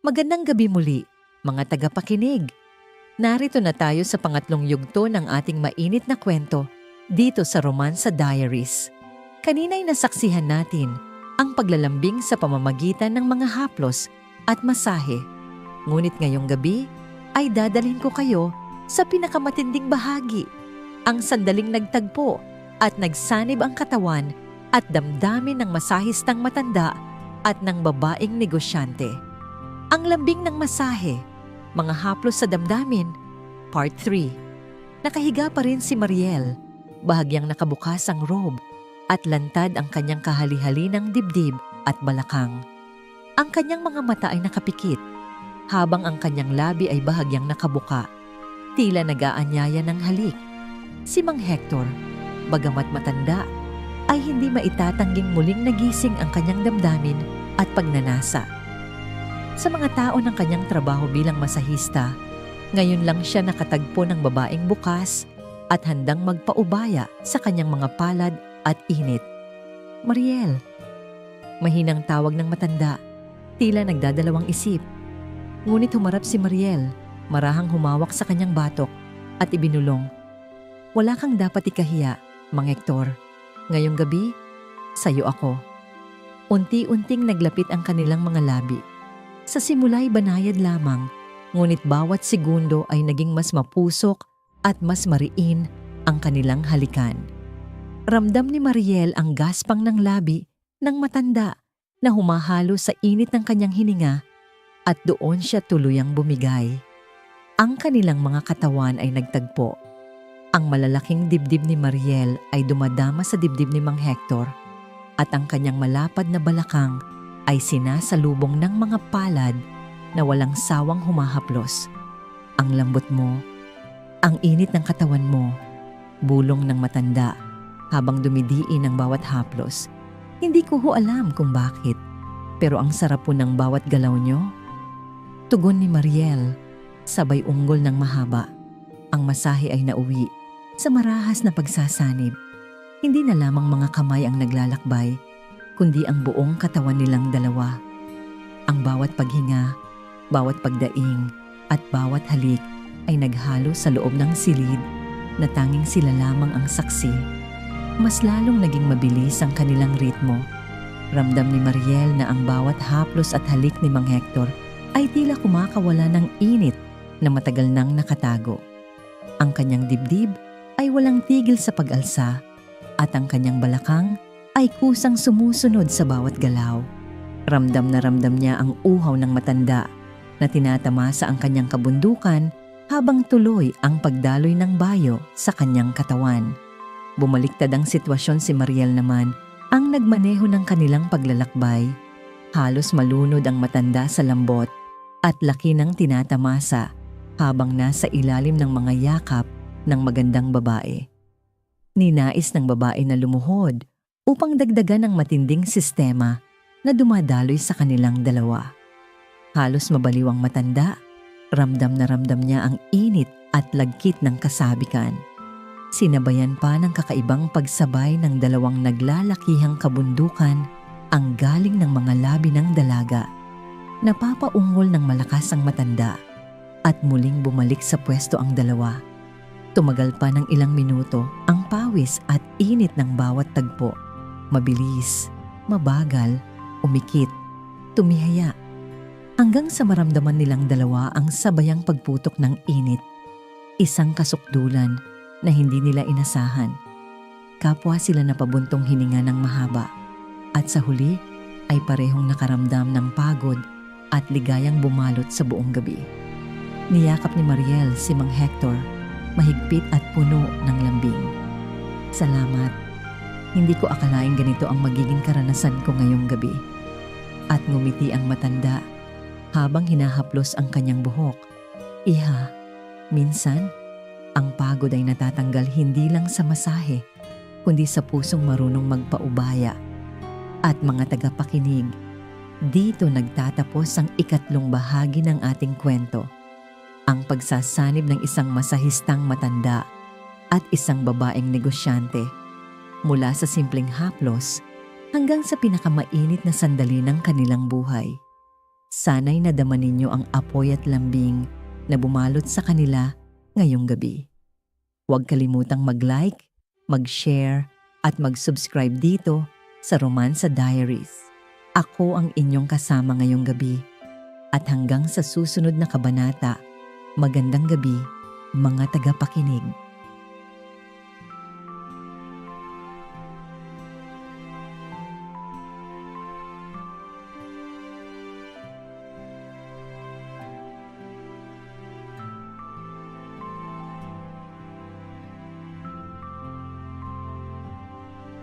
Magandang gabi muli, mga tagapakinig. Narito na tayo sa pangatlong yugto ng ating mainit na kwento dito sa Romansa Diaries. Kanina'y nasaksihan natin ang paglalambing sa pamamagitan ng mga haplos at masahe. Ngunit ngayong gabi ay dadalhin ko kayo sa pinakamatinding bahagi, ang sandaling nagtagpo at nagsanib ang katawan at damdamin ng masahistang matanda at ng babaeng negosyante. Ang lambing ng masahe, mga haplos sa damdamin, Part 3. Nakahiga pa rin si Mariel, bahagyang nakabukas ang robe at lantad ang kanyang kahali-hali ng dibdib at balakang. Ang kanyang mga mata ay nakapikit, habang ang kanyang labi ay bahagyang nakabuka. Tila nagaanyaya ng halik. Si Mang Hector, bagamat matanda, ay hindi maitatangging muling nagising ang kanyang damdamin at pagnanasa. Sa mga tao ng kanyang trabaho bilang masahista, ngayon lang siya nakatagpo ng babaeng bukas at handang magpaubaya sa kanyang mga palad at init. Mariel. Mahinang tawag ng matanda, tila nagdadalawang isip. Ngunit humarap si Mariel, marahang humawak sa kanyang batok at ibinulong. Wala kang dapat ikahiya, Mang Hector. Ngayong gabi, sayo ako. Unti-unting naglapit ang kanilang mga labi. Sa simula'y banayad lamang, ngunit bawat segundo ay naging mas mapusok at mas mariin ang kanilang halikan. Ramdam ni Mariel ang gaspang ng labi ng matanda na humahalo sa init ng kanyang hininga at doon siya tuluyang bumigay. Ang kanilang mga katawan ay nagtagpo. Ang malalaking dibdib ni Mariel ay dumadama sa dibdib ni Mang Hector at ang kanyang malapad na balakang ay sinasalubong ng mga palad na walang sawang humahaplos. Ang lambot mo, ang init ng katawan mo, bulong ng matanda habang dumidiin ang bawat haplos. Hindi ko ho alam kung bakit, pero ang sarap po ng bawat galaw nyo. Tugon ni Mariel, sabay unggol ng mahaba. Ang masahe ay nauwi sa marahas na pagsasanib. Hindi na lamang mga kamay ang naglalakbay, kundi ang buong katawan nilang dalawa. Ang bawat paghinga, bawat pagdaing, at bawat halik ay naghalo sa loob ng silid na tanging sila lamang ang saksi. Mas lalong naging mabilis ang kanilang ritmo. Ramdam ni Mariel na ang bawat haplos at halik ni Mang Hector ay tila kumakawala ng init na matagal nang nakatago. Ang kanyang dibdib ay walang tigil sa pag-alsa at ang kanyang balakang ay kusang sumusunod sa bawat galaw. Ramdam na ramdam niya ang uhaw ng matanda na tinatamasa ang kanyang kabundukan habang tuloy ang pagdaloy ng bayo sa kanyang katawan. Bumaliktad ang sitwasyon si Mariel naman ang nagmaneho ng kanilang paglalakbay. Halos malunod ang matanda sa lambot at laki ng tinatamasa habang nasa ilalim ng mga yakap ng magandang babae. Ninais ng babae na lumuhod upang dagdagan ang matinding sistema na dumadaloy sa kanilang dalawa. Halos mabaliw ang matanda, ramdam na ramdam niya ang init at lagkit ng kasabikan. Sinabayan pa ng kakaibang pagsabay ng dalawang naglalakihang kabundukan ang galing ng mga labi ng dalaga. Napapaungol ng malakas ang matanda at muling bumalik sa pwesto ang dalawa. Tumagal pa ng ilang minuto ang pawis at init ng bawat tagpo. Mabilis, mabagal, umikit, tumihaya. Hanggang sa maramdaman nilang dalawa ang sabayang pagputok ng init. Isang kasukdulan na hindi nila inasahan. Kapwa sila napabuntong hininga ng mahaba. At sa huli ay parehong nakaramdam ng pagod at ligayang bumalot sa buong gabi. Niyakap ni Mariel si Mang Hector mahigpit at puno ng lambing. Salamat. Hindi ko akalaing ganito ang magiging karanasan ko ngayong gabi. At ngumiti ang matanda habang hinahaplos ang kanyang buhok. Iha, minsan, ang pagod ay natatanggal hindi lang sa masahe, kundi sa pusong marunong magpaubaya. At mga tagapakinig, dito nagtatapos ang ikatlong bahagi ng ating kwento ang pagsasanib ng isang masahistang matanda at isang babaeng negosyante mula sa simpleng haplos hanggang sa pinakamainit na sandali ng kanilang buhay. Sana'y nadama ninyo ang apoy at lambing na bumalot sa kanila ngayong gabi. Huwag kalimutang mag-like, mag-share at mag-subscribe dito sa Romansa Diaries. Ako ang inyong kasama ngayong gabi. At hanggang sa susunod na kabanata, magandang gabi mga tagapakinig.